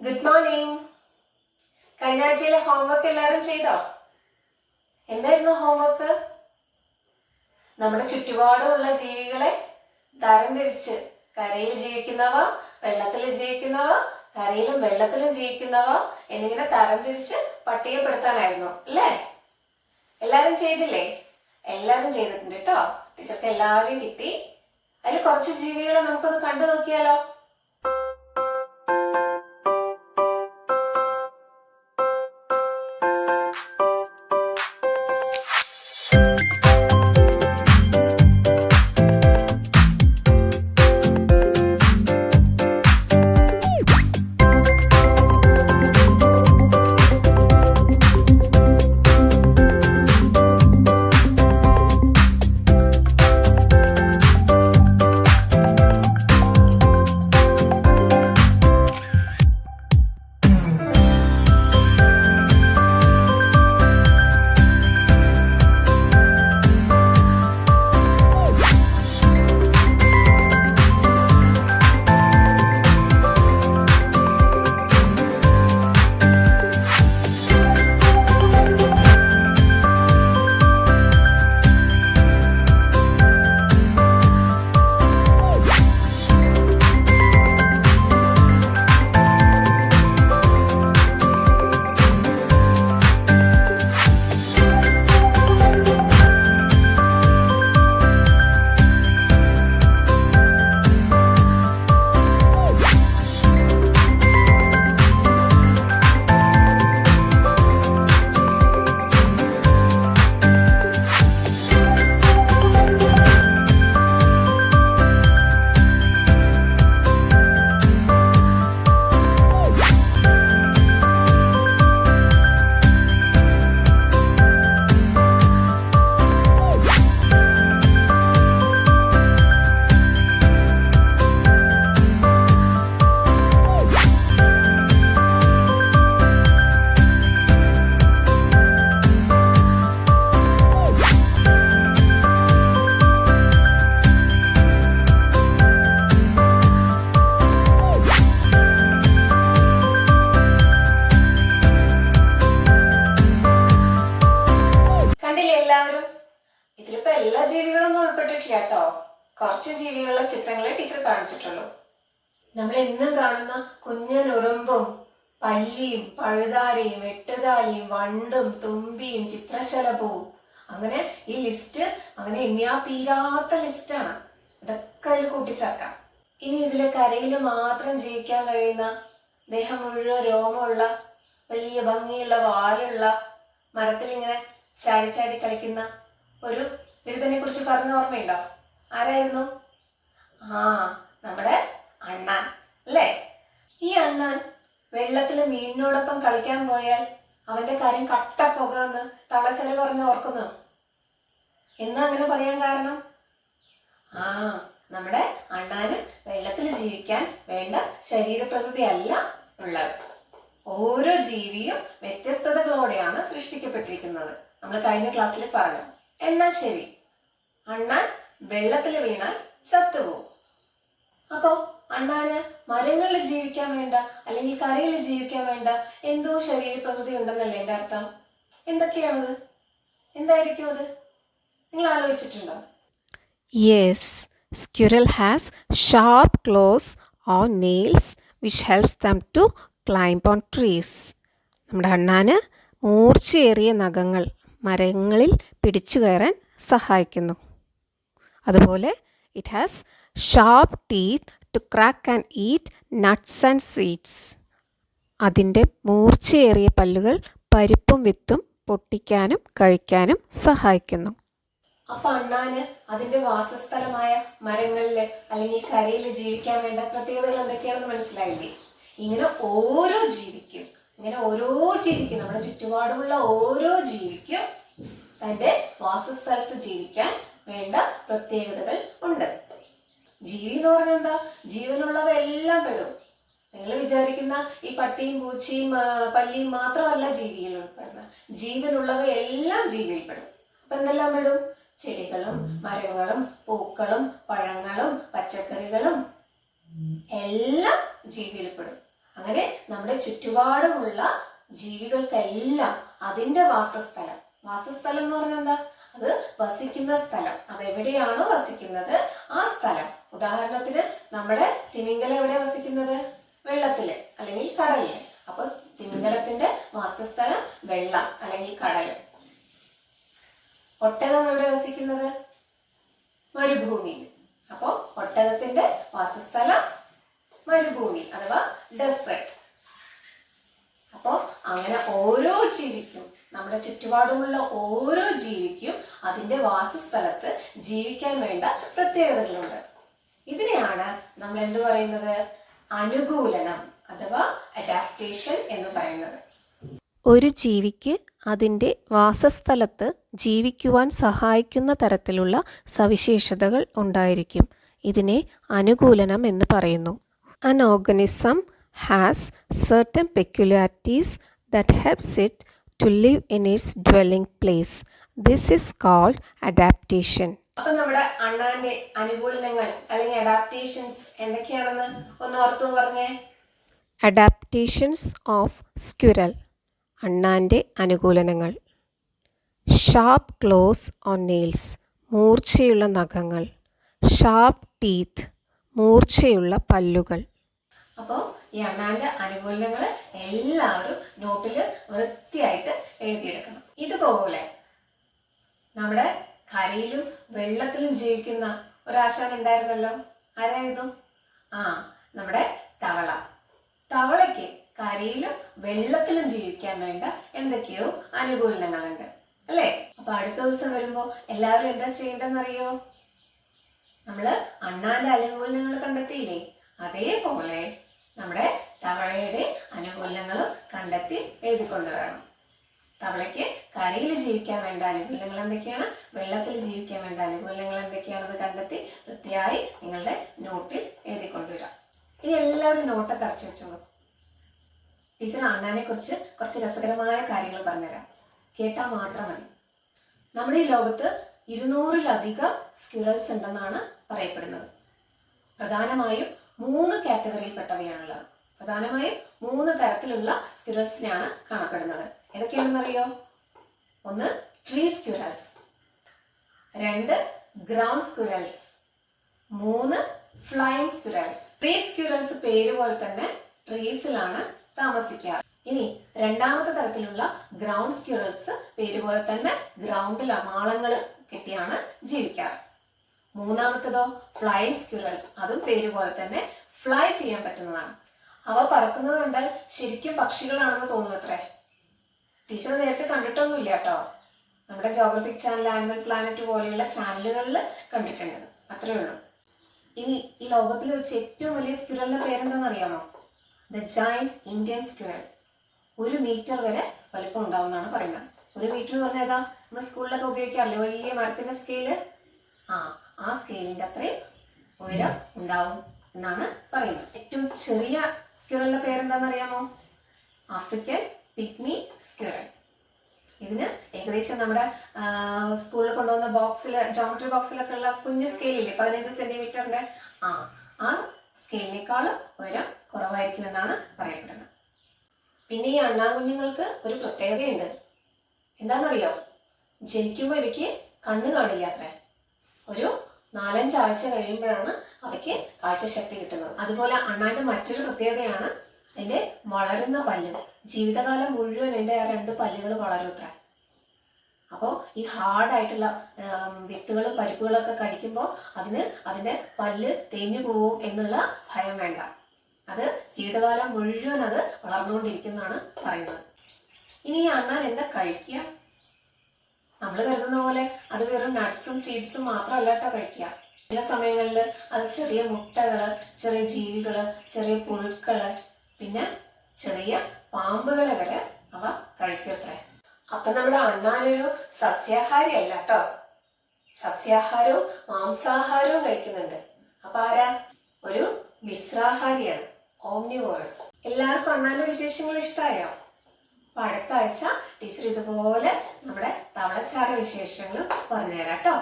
Good morning കഴിഞ്ഞ ആഴ്ചയിലെ homework എല്ലാവരും ചെയ്തോ? എന്തായിരുന്നു ഹോംവർക്ക് നമ്മുടെ ചുറ്റുപാടുമുള്ള ജീവികളെ തരംതിരിച്ച് കരയിൽ ജീവിക്കുന്നവ വെള്ളത്തിൽ ജീവിക്കുന്നവ കരയിലും വെള്ളത്തിലും ജീവിക്കുന്നവ എന്നിങ്ങനെ തരംതിരിച്ച് പട്ടികപ്പെടുത്താനായിരുന്നു അല്ലേ? എല്ലാവരും ചെയ്തില്ലേ? എല്ലാവരും ചെയ്തിട്ടുണ്ട് കേട്ടോ. ടീച്ചർക്ക് എല്ലാവരെയും കിട്ടി. അതിൽ കുറച്ച് ജീവികളെ നമുക്കൊന്ന് കണ്ടു നോക്കിയാലോ? കേട്ടോ. കുറച്ച് ജീവികളുടെ ചിത്രങ്ങളെ ടീച്ചർ കാണിച്ചിട്ടുള്ളൂ. നമ്മൾ എന്നും കാണുന്ന കുഞ്ഞൻ ഉറുമ്പും പല്ലിയും പഴുതാരയും എട്ടുകാലിയും വണ്ടും തുമ്പിയും ചിത്രശലഭവും. അങ്ങനെ ഈ ലിസ്റ്റ് അങ്ങനെ എണ്ണിയാ തീരാത്ത ലിസ്റ്റാണ്. ഇതൊക്കെ അതിൽ കൂട്ടിച്ചേർക്കാം. ഇനി ഇതിലെ കരയിൽ മാത്രം ജീവിക്കാൻ കഴിയുന്ന ദേഹം മുഴുവൻ രോമമുള്ള വലിയ ഭംഗിയുള്ള വാലുള്ള മരത്തിൽ ഇങ്ങനെ ചാടി ചാടി കളിക്കുന്ന ഒരു ബിരുദനെ കുറിച്ച് പറഞ്ഞ ഓർമ്മയുണ്ടോ? ആരായിരുന്നു? ആ നമ്മുടെ അണ്ണാൻ അല്ലേ? ഈ അണ്ണാൻ വെള്ളത്തിൽ മീനിനോടൊപ്പം കളിക്കാൻ പോയാൽ അവന്റെ കാര്യം കട്ട പുകന്ന് തളച്ചൽ പറഞ്ഞ് ഓർക്കുന്നു. എന്നാ അങ്ങനെ പറയാൻ കാരണം? ആ നമ്മുടെ അണ്ണാന് വെള്ളത്തിൽ ജീവിക്കാൻ വേണ്ട ശരീരപ്രകൃതി അല്ല ഉള്ളത്. ഓരോ ജീവിയും വ്യത്യസ്തതകളോടെയാണ് സൃഷ്ടിക്കപ്പെട്ടിരിക്കുന്നത്. നമ്മൾ കഴിഞ്ഞ ക്ലാസ്സിൽ പറഞ്ഞു. എന്നാ ശരി. അണ്ണാൻ വെള്ളത്തിൽ വീണാൽ ചത്തുപോകും അപ്പോ അണ്ണാന് മരങ്ങളിൽ ജീവിക്കാൻ വേണ്ട അല്ലെങ്കിൽ കരയിൽ ജീവിക്കാൻ വേണ്ട എന്തോ ശരീരപ്രകൃതി ഉണ്ടെന്നല്ലേ എന്റെ അർത്ഥം? എന്തൊക്കെയാണത്? എന്തായിരിക്കും അത്? നിങ്ങൾ ആലോചിച്ചിട്ടുണ്ടോ? Yes squirrel has sharp claws on nails which helps them to climb on trees നമ്മുടെ അണ്ണാന് മൂർച്ചയേറിയ നഖങ്ങൾ മരങ്ങളിൽ പിടിച്ചു കയറാൻ സഹായിക്കുന്നു. അതുപോലെ it has sharp teeth to crack and eat nuts and seeds അതിന്റെ മൂർച്ചയേറിയ പല്ലുകൾ പരിപ്പും വിത്തും പൊട്ടിക്കാനും കഴിക്കാനും സഹായിക്കുന്നു. അപ്പൊ അണ്ണാന് അതിന്റെ വാസസ്ഥലമായ മരങ്ങളിൽ അല്ലെങ്കിൽ കരയിൽ ജീവിക്കാൻ വേണ്ട പ്രത്യേകതകൾ എന്തൊക്കെയാണെന്ന് മനസ്സിലായില്ലേ? ഇങ്ങനെ ഓരോ ജീവിക്കും. ഇങ്ങനെ ഓരോ ജീവിക്കും. നമ്മുടെ ചുറ്റുപാടുമുള്ള ഓരോ ജീവിക്കും. തന്റെ വാസസ്ഥലത്ത് ജീവിക്കാൻ വേണ്ട പ്രത്യേകതകൾ ഉണ്ട്. ജീവി എന്ന് പറഞ്ഞാൽ എന്താ? ജീവനുള്ളവ എല്ലാം പെടും. നിങ്ങൾ വിചാരിക്കുന്ന ഈ പട്ടിയും പൂച്ചയും പല്ലിയും മാത്രമല്ല ജീവിയിൽ ഉൾപ്പെടുന്നത് ജീവനുള്ളവ എല്ലാം ജീവിയിൽ പെടും. അപ്പൊ എന്തെല്ലാം പെടും? ചെടികളും മരങ്ങളും പൂക്കളും പഴങ്ങളും പച്ചക്കറികളും എല്ലാം ജീവിയിൽപ്പെടും അങ്ങനെ നമ്മുടെ ചുറ്റുപാടുമുള്ള ജീവികൾക്കെല്ലാം അതിന്റെ വാസസ്ഥലം. വാസസ്ഥലം എന്ന് പറഞ്ഞാൽ എന്താ? അത് വസിക്കുന്ന സ്ഥലം. അത് എവിടെയാണോ വസിക്കുന്നത്? ആ സ്ഥലം. ഉദാഹരണത്തിന് നമ്മുടെ തിമിംഗലം എവിടെ വസിക്കുന്നത്? വെള്ളത്തിൽ അല്ലെങ്കിൽ കടലിൽ. അപ്പൊ തിമിംഗലത്തിന്റെ വാസസ്ഥലം വെള്ളം അല്ലെങ്കിൽ കടൽ. ഒട്ടകം എവിടെ വസിക്കുന്നത്? മരുഭൂമിയിൽ. അപ്പോൾ ഒട്ടകത്തിന്റെ വാസസ്ഥലം മരുഭൂമി അഥവാ ഡെസേർട്ട്. അപ്പോൾ അങ്ങനെ ഓരോ ജീവിക്കും. നമ്മുടെ ചുറ്റുപാടുമുള്ള ഓരോ ജീവിക്കും അതിന്റെ വാസസ്ഥലത്ത് ജീവിക്കാൻ വേണ്ട പ്രത്യേകതകളുണ്ട്. ഇതിനെയാണ് നമ്മൾ എന്ത് പറയുന്നത്? അനുകൂലനം അഥവാ അഡാപ്റ്റേഷൻ എന്ന് പറയുന്നത്. ഒരു ജീവിക്ക് അതിന്റെ വാസസ്ഥലത്ത് ജീവിക്കുവാൻ സഹായിക്കുന്ന തരത്തിലുള്ള സവിശേഷതകൾ ഉണ്ടായിരിക്കും. ഇതിനെ അനുകൂലനം എന്ന് പറയുന്നു. An organism has certain peculiarities that helps it to live in its dwelling place. This is called adaptation അപ്പൊ നമ്മുടെ അണ്ണാന്റെ അനുകൂലനങ്ങൾ അല്ലെങ്കിൽ അഡാപ്റ്റേഷൻസ് എന്തൊക്കെയാണെന്ന് ഒന്ന് ഓർത്തു പറഞ്ഞേ. അഡാപ്റ്റേഷൻസ് ഓഫ് സ്ക്യുരൽ അണ്ണാന്റെ അനുകൂലനങ്ങൾ. ഷാർപ്പ് ക്ലോസ് ഓൺ നെയിൽസ് മൂർച്ചയുള്ള നഖങ്ങൾ. ഷാർപ്പ് ടീത്ത് മൂർച്ചയുള്ള പല്ലുകൾ. അപ്പോൾ ഈ അണ്ണാന്റെ അനുകൂലങ്ങൾ എല്ലാവരും നോട്ടിൽ വൃത്തിയായിട്ട് എഴുതിയെടുക്കണം. ഇതുപോലെ നമ്മുടെ കരയിലും വെള്ളത്തിലും ജീവിക്കുന്ന ഒരാശാൻ ഉണ്ടായിരുന്നല്ലോ ആരായിരുന്നു? ആ നമ്മുടെ തവള. തവളയ്ക്ക് കരയിലും വെള്ളത്തിലും ജീവിക്കാൻ വേണ്ട എന്തൊക്കെയോ അനുകൂലനങ്ങളുണ്ട്. അല്ലേ? അപ്പൊ അടുത്ത ദിവസം വരുമ്പോ എല്ലാവരും എന്താ ചെയ്യേണ്ടതെന്നറിയോ? നമ്മൾ അണ്ണാന്റെ അനുകൂലനങ്ങൾ കണ്ടെത്തിയില്ലേ? അതേപോലെ നമ്മുടെ തവളയുടെ അനുകൂലങ്ങളും കണ്ടെത്തി എഴുതിക്കൊണ്ട് വരണം. തവളയ്ക്ക് കരയിൽ ജീവിക്കാൻ വേണ്ട അനുകൂലങ്ങൾ എന്തൊക്കെയാണ്? വെള്ളത്തിൽ ജീവിക്കാൻ വേണ്ട അനുകൂലങ്ങൾ എന്തൊക്കെയാണെന്ന് കണ്ടെത്തി വൃത്തിയായി നിങ്ങളുടെ നോട്ടിൽ എഴുതിക്കൊണ്ടുവരാം ഇനി എല്ലാവരും നോട്ടൊക്കെ അടച്ചു വെച്ചോളൂ. ടീച്ചർ അണ്ണാനെ കുറിച്ച് കുറച്ച് രസകരമായ കാര്യങ്ങൾ പറഞ്ഞുതരാം. കേട്ടാൽ മാത്രം മതി. നമ്മുടെ ഈ ലോകത്ത് ഇരുന്നൂറിലധികം സ്ക്യൂറൽസ് ഉണ്ടെന്നാണ് പറയപ്പെടുന്നത്. പ്രധാനമായും മൂന്ന് കാറ്റഗറിയിൽപ്പെട്ടവയാണുള്ളത്. പ്രധാനമായും മൂന്ന് തരത്തിലുള്ള സ്ക്യൂറൽസിനെയാണ് കാണപ്പെടുന്നത്. ഏതൊക്കെയാണെന്നറിയോ? ഒന്ന് ട്രീ സ്ക്യൂറൽസ് രണ്ട് ഗ്രൗണ്ട് സ്ക്യൂറൽസ് മൂന്ന് ഫ്ലൈങ് സ്ക്യൂറൽസ് ട്രീ സ്ക്യൂറൽസ് പേര് പോലെ തന്നെ ട്രീസിലാണ് താമസിക്കാറ്. ഇനി രണ്ടാമത്തെ തരത്തിലുള്ള ഗ്രൗണ്ട് സ്ക്യൂറൽസ് പേര് പോലെ തന്നെ ഗ്രൗണ്ടിൽ മാളങ്ങൾ കെട്ടിയാണ് ജീവിക്കാറ്. മൂന്നാമത്തതോ ഫ്ലൈങ് സ്ക്യൂറൽസ് അതും പേര് പോലെ തന്നെ ഫ്ലൈ ചെയ്യാൻ പറ്റുന്നതാണ്. അവ പറക്കുന്നത് കണ്ടാൽ ശരിക്കും പക്ഷികളാണെന്ന് തോന്നുമത്രേ? ടീച്ചർ നേരിട്ട് കണ്ടിട്ടൊന്നുമില്ല കേട്ടോ. നമ്മുടെ ജോഗ്രഫിക് ചാനൽ ആനിമൽ പ്ലാനറ്റ് പോലെയുള്ള ചാനലുകളിൽ കണ്ടിട്ടുണ്ട്. അത്രേ ഉള്ളൂ. ഇനി ഈ ലോകത്തിൽ വെച്ച് ഏറ്റവും വലിയ സ്ക്യൂറലിന്റെ പേരെന്താണെന്ന് അറിയാമോ? ദ ജൈന്റ് ഇന്ത്യൻ സ്ക്യൂറൽ ഒരു മീറ്റർ വരെ വലിപ്പം ഉണ്ടാവുമെന്നാണ് പറയുന്നത്. ഒരു മീറ്റർ എന്ന് പറഞ്ഞാൽ ഏതാ? നമ്മൾ സ്കൂളിലൊക്കെ ഉപയോഗിക്കാറില്ലേ? വലിയ മരത്തിന്റെ സ്കെയിൽ ആ ആ സ്കെയിലിന്റെ അത്രയും ഉയരം ഉണ്ടാവും എന്നാണ് പറയുന്നത്. ഏറ്റവും ചെറിയ സ്ക്യൂറലിന്റെ പേരെന്താണെന്ന് അറിയാമോ? ആഫ്രിക്കൻ പിഗ്മി സ്ക്വയർ ഇതിന് ഏകദേശം നമ്മുടെ സ്കൂളിൽ കൊണ്ടുവന്ന ബോക്സിൽ ജോമെട്രി ബോക്സിലൊക്കെ ഉള്ള കുഞ്ഞു സ്കെയിലില്ലേ പതിനഞ്ച് സെന്റിമീറ്ററിന്റെ ആ ആ സ്കെയിലിനേക്കാൾ ഉയരം കുറവായിരിക്കുമെന്നാണ് പറയപ്പെടുന്നത്. പിന്നെ ഈ അണ്ണാകുഞ്ഞുങ്ങൾക്ക് ഒരു പ്രത്യേകതയുണ്ട്. എന്താണെന്നറിയോ? ജനിക്കുമ്പോൾ ഇവയ്ക്ക് കണ്ണ് കാണില്ല അത്രേ. ഒരു നാലഞ്ചാഴ്ച കഴിയുമ്പോഴാണ് അവയ്ക്ക് കാഴ്ചശക്തി കിട്ടുന്നത്. അതുപോലെ അണ്ണാന്റെ മറ്റൊരു പ്രത്യേകതയാണ് അതിന്റെ വളരുന്ന പല്ല്. ജീവിതകാലം മുഴുവൻ എന്റെ ആ രണ്ട് പല്ലുകൾ വളരും അത്ര അപ്പോൾ ഈ ഹാർഡായിട്ടുള്ള വിത്തുകളും പരിപ്പുകളൊക്കെ കടിക്കുമ്പോൾ അതിന് അതിന്റെ പല്ല് തേഞ്ഞു പോവും എന്നുള്ള ഭയം വേണ്ട. അത് ജീവിതകാലം മുഴുവൻ അത് വളർന്നുകൊണ്ടിരിക്കുന്നതാണ് പറയുന്നത്. ഇനി ഈ അണ്ണാൻ എന്താ കഴിക്കുക? നമ്മൾ കരുതുന്ന പോലെ അത് വെറും നട്ട്സും സീഡ്സും മാത്രമല്ല കേട്ടോ കഴിക്കുക. ചില സമയങ്ങളിൽ അത് ചെറിയ മുട്ടകൾ ചെറിയ ജീവികൾ ചെറിയ പുഴുക്കൾ പിന്നെ ചെറിയ പാമ്പുകളെ വരെ അവ കഴിക്കത്രേ അപ്പൊ നമ്മുടെ അണ്ണാനൊരു സസ്യാഹാരി അല്ല കേട്ടോ സസ്യാഹാരവും മാംസാഹാരവും കഴിക്കുന്നുണ്ട്. അപ്പൊ ആരാ? ഒരു മിശ്രാഹാരിയാണ് ഓംനിവേഴ്സ് എല്ലാവർക്കും അണ്ണാന്റെ വിശേഷങ്ങൾ ഇഷ്ടമായോ അപ്പൊ അടുത്ത ആഴ്ച ടീച്ചർ ഇതുപോലെ നമ്മുടെ തവളച്ചാര വിശേഷങ്ങളും പറഞ്ഞുതരാം കേട്ടോ